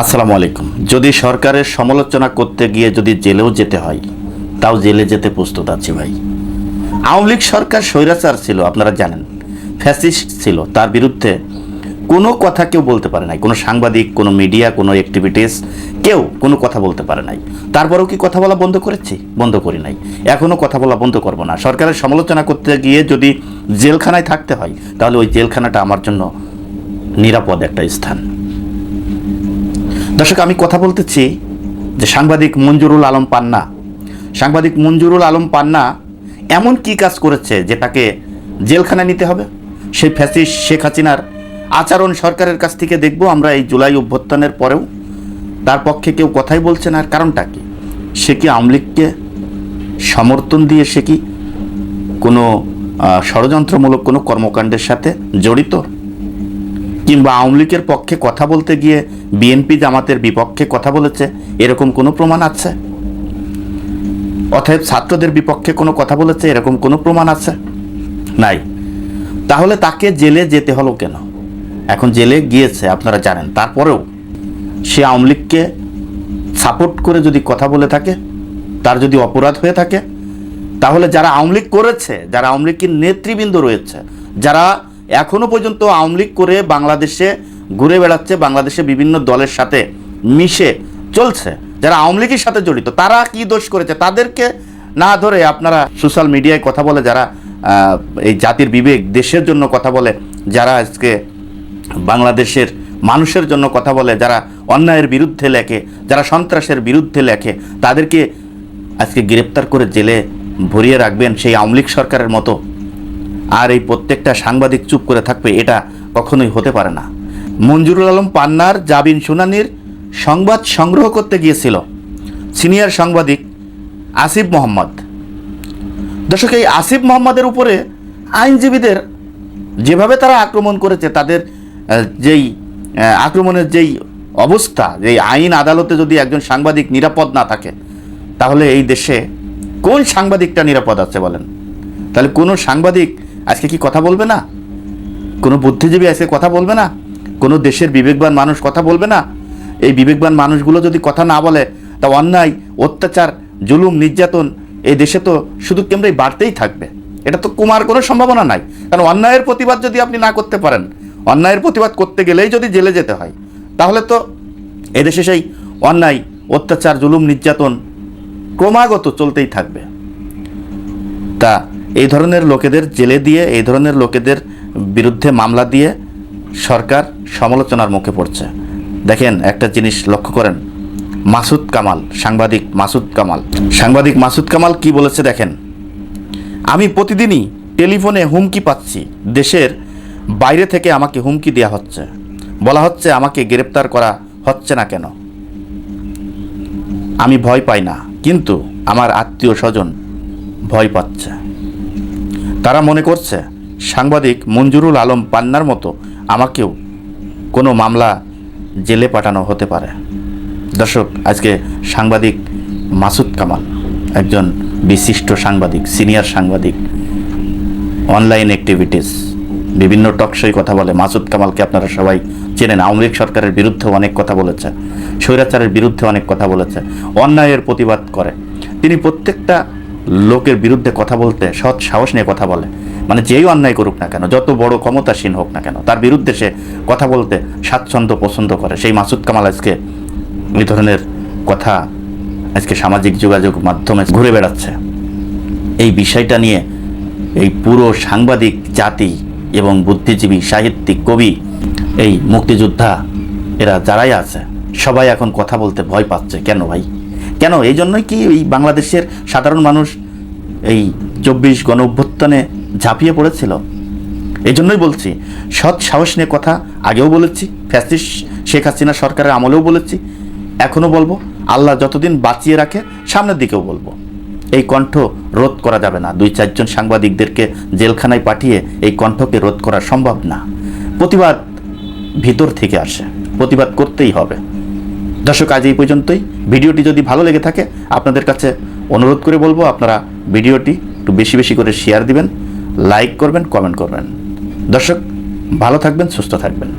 আসসালামু আলাইকুম। যদি সরকারের সমালোচনা করতে গিয়ে যদি জেলেও যেতে হয়, তাও জেলে যেতে প্রস্তুত আছি ভাই। আওয়ামী লীগ সরকার স্বৈরাচার ছিল, আপনারা জানেন। ফ্যাসিস্ট ছিল, তার বিরুদ্ধে কোনো কথা কেউ বলতে পারে নাই। কোনো সাংবাদিক, কোনো মিডিয়া, কোনো অ্যাক্টিভিটিস কেউ কোনো কথা বলতে পারে নাই। তারপরেও কি কথা বলা বন্ধ করেছি? বন্ধ করি নাই। এখনও কথা বলা বন্ধ করব না। সরকারের সমালোচনা করতে গিয়ে যদি জেলখানায় থাকতে হয়, তাহলে ওই জেলখানাটা আমার জন্য নিরাপদ একটা স্থান। দর্শক, আমি কথা বলতেছি যে সাংবাদিক মঞ্জুরুল আলম পান্না। সাংবাদিক মঞ্জুরুল আলম পান্না এমন কি কাজ করেছে যে তাকে জেলখানায় নিতে হবে? সেই ফ্যাসিস শেখ হাসিনার আচরণ সরকারের কাছ থেকে দেখব আমরা এই জুলাই অভ্যুত্থানের পরেও। তার পক্ষে কেউ কথাই বলছে না, আর কারণটা কি? সে কি আওয়ামী লীগকে সমর্থন দিয়ে সে কি কোনো ষড়যন্ত্রমূলক কোনো কর্মকাণ্ডের সাথে জড়িত? কিংবা আওয়ামী লীগের পক্ষে কথা বলতে গিয়ে বিএনপি জামাতের বিপক্ষে কথা বলেছে, এরকম কোনো প্রমাণ আছে? অতএব ছাত্রদের বিপক্ষে কোনো কথা বলেছে, এরকম কোনো প্রমাণ আছে? নাই। তাহলে তাকে জেলে যেতে হলো কেন? এখন জেলে গিয়েছে, আপনারা জানেন। তারপরেও সে আওয়ামী লীগকে সাপোর্ট করে যদি কথা বলে থাকে, তার যদি অপরাধ হয়ে থাকে, তাহলে যারা আওয়ামী লীগ করেছে, যারা আওয়ামী লীগের নেতৃবৃন্দ রয়েছে, যারা এখনও পর্যন্ত আওয়ামী লীগ করে বাংলাদেশে ঘুরে বেড়াচ্ছে, বাংলাদেশে বিভিন্ন দলের সাথে মিশে চলছে। যারা আওয়ামী লীগের সাথে জড়িত, তারা কি দোষ করেছে? তাদেরকে না ধরে আপনারা সোশ্যাল মিডিয়ায় কথা বলে, যারা এই জাতির বিবেক, দেশের জন্য কথা বলে, যারা আজকে বাংলাদেশের মানুষের জন্য কথা বলে, যারা অন্যায়ের বিরুদ্ধে লেখে, যারা সন্ত্রাসের বিরুদ্ধে লেখে, তাদেরকে আজকে গ্রেপ্তার করে জেলে ভরিয়ে রাখবেন সেই আওয়ামী লীগ সরকারের মতো আর এই প্রত্যেকটা সাংবাদিক চুপ করে থাকবে, এটা কখনোই হতে পারে না। মঞ্জুরুল আলম পান্নার জাবিন শুনানির সংবাদ সংগ্রহ করতে গিয়েছিল সিনিয়র সাংবাদিক আসিফ মোহাম্মদ। দর্শক, এই আসিফ মোহাম্মদের উপরে আইনজীবীদের যেভাবে তারা আক্রমণ করেছে, তাদের যেই আক্রমণের যেই অবস্থা, যেই আইন আদালতে যদি একজন সাংবাদিক নিরাপদ না থাকে, তাহলে এই দেশে কোন সাংবাদিকটা নিরাপদ আছে বলেন? তাহলে কোনো সাংবাদিক আজকে কি কথা বলবে না? কোনো বুদ্ধিজীবী আজকে কথা বলবে না? কোনো দেশের বিবেকবান মানুষ কথা বলবে না? এই বিবেকবান মানুষগুলো যদি কথা না বলে, তা অন্যায়, অত্যাচার, জুলুম, নির্যাতন এই দেশে তো শুধু কেমরাই বাড়তেই থাকবে। এটা তো কমার কোনো সম্ভাবনা নাই। কারণ অন্যায়ের প্রতিবাদ যদি আপনি না করতে পারেন, অন্যায়ের প্রতিবাদ করতে গেলেই যদি জেলে যেতে হয়, তাহলে তো এদেশে সেই অন্যায়, অত্যাচার, জুলুম, নির্যাতন ক্রমাগত চলতেই থাকবে। তা এই ধরনের লোকেদের জেলে দিয়ে, এই ধরনের লোকেদের বিরুদ্ধে মামলা দিয়ে সরকার সমালোচনার মুখে পড়ছে। দেখেন একটা জিনিস লক্ষ্য করেন। মাসুদ কামাল, সাংবাদিক মাসুদ কামাল। সাংবাদিক মাসুদ কামাল কি বলেছে দেখেন? আমি প্রতিদিনই টেলিফোনে হুমকি পাচ্ছি। দেশের বাইরে থেকে আমাকে হুমকি দেওয়া হচ্ছে। বলা হচ্ছে আমাকে গ্রেপ্তার করা হচ্ছে না কেন? আমি ভয় পাই না, কিন্তু আমার আত্মীয় স্বজন ভয় পাচ্ছে। তারা মনে করছে, সাংবাদিক মঞ্জুরুল আলম পান্নার মতো আমাকেও কোনো মামলা জেলে পাঠানো হতে পারে। দর্শক, আজকে সাংবাদিক মাসুদ কামাল, একজন বিশিষ্ট সাংবাদিক, সিনিয়র সাংবাদিক, অনলাইন অ্যাক্টিভিটিস, বিভিন্ন টকশই কথা বলে। মাসুদ কামালকে আপনারা সবাই চেনেন, আওয়ামী লীগ সরকারের বিরুদ্ধে অনেক কথা বলেছে, স্বৈরাচারের বিরুদ্ধে অনেক কথা বলেছে, অন্যায়ের প্রতিবাদ করে। তিনি প্রত্যেকটা লোকের বিরুদ্ধে কথা বলতে, সৎ সাহস নিয়ে কথা বলে। মানে যেই অন্যায় করুক না কেন, যত বড় ক্ষমতাসীন হোক না কেন, তার বিরুদ্ধে সে কথা বলতে স্বাচ্ছন্দ্য পছন্দ করে। সেই মাসুদ কামাল আজকে এই ধরনের কথা, আজকে সামাজিক যোগাযোগ মাধ্যমে ঘুরে বেড়াচ্ছে। এই বিষয়টা নিয়ে এই পুরো সাংবাদিক জাতি এবং বুদ্ধিজীবী, সাহিত্যিক, কবি, এই মুক্তিযোদ্ধা, এরা যারাই আছে, সবাই এখন কথা বলতে ভয় পাচ্ছে। কেন ভাই? কেন? এই জন্যই কি এই বাংলাদেশের সাধারণ মানুষ এই চব্বিশ গণ অভ্যুত্থানে ঝাঁপিয়ে পড়েছিল? এই জন্যই বলছি, সৎ সাহস নিয়ে কথা আগেও বলেছি, ফ্যাসিস শেখ হাসিনা সরকারের আমলেও বলেছি এখনও বলব, আল্লাহ যতদিন বাঁচিয়ে রাখে, সামনের দিকেও বলব। এই কণ্ঠ রোধ করা যাবে না। দুই চারজন সাংবাদিকদেরকে জেলখানায় পাঠিয়ে এই কণ্ঠকে রোধ করা সম্ভব না। প্রতিবাদ ভিতর থেকে আসে। প্রতিবাদ করতেই হবে। দর্শক, আজ এই পর্যন্তই। ভিডিওটি যদি ভালো লেগে থাকে, আপনাদের কাছে অনুরোধ করে বলব, আপনারা ভিডিওটি একটু বেশি বেশি করে শেয়ার দিবেন লাইক করবেন কমেন্ট করবেন। দর্শক, ভালো থাকবেন, সুস্থ থাকবেন।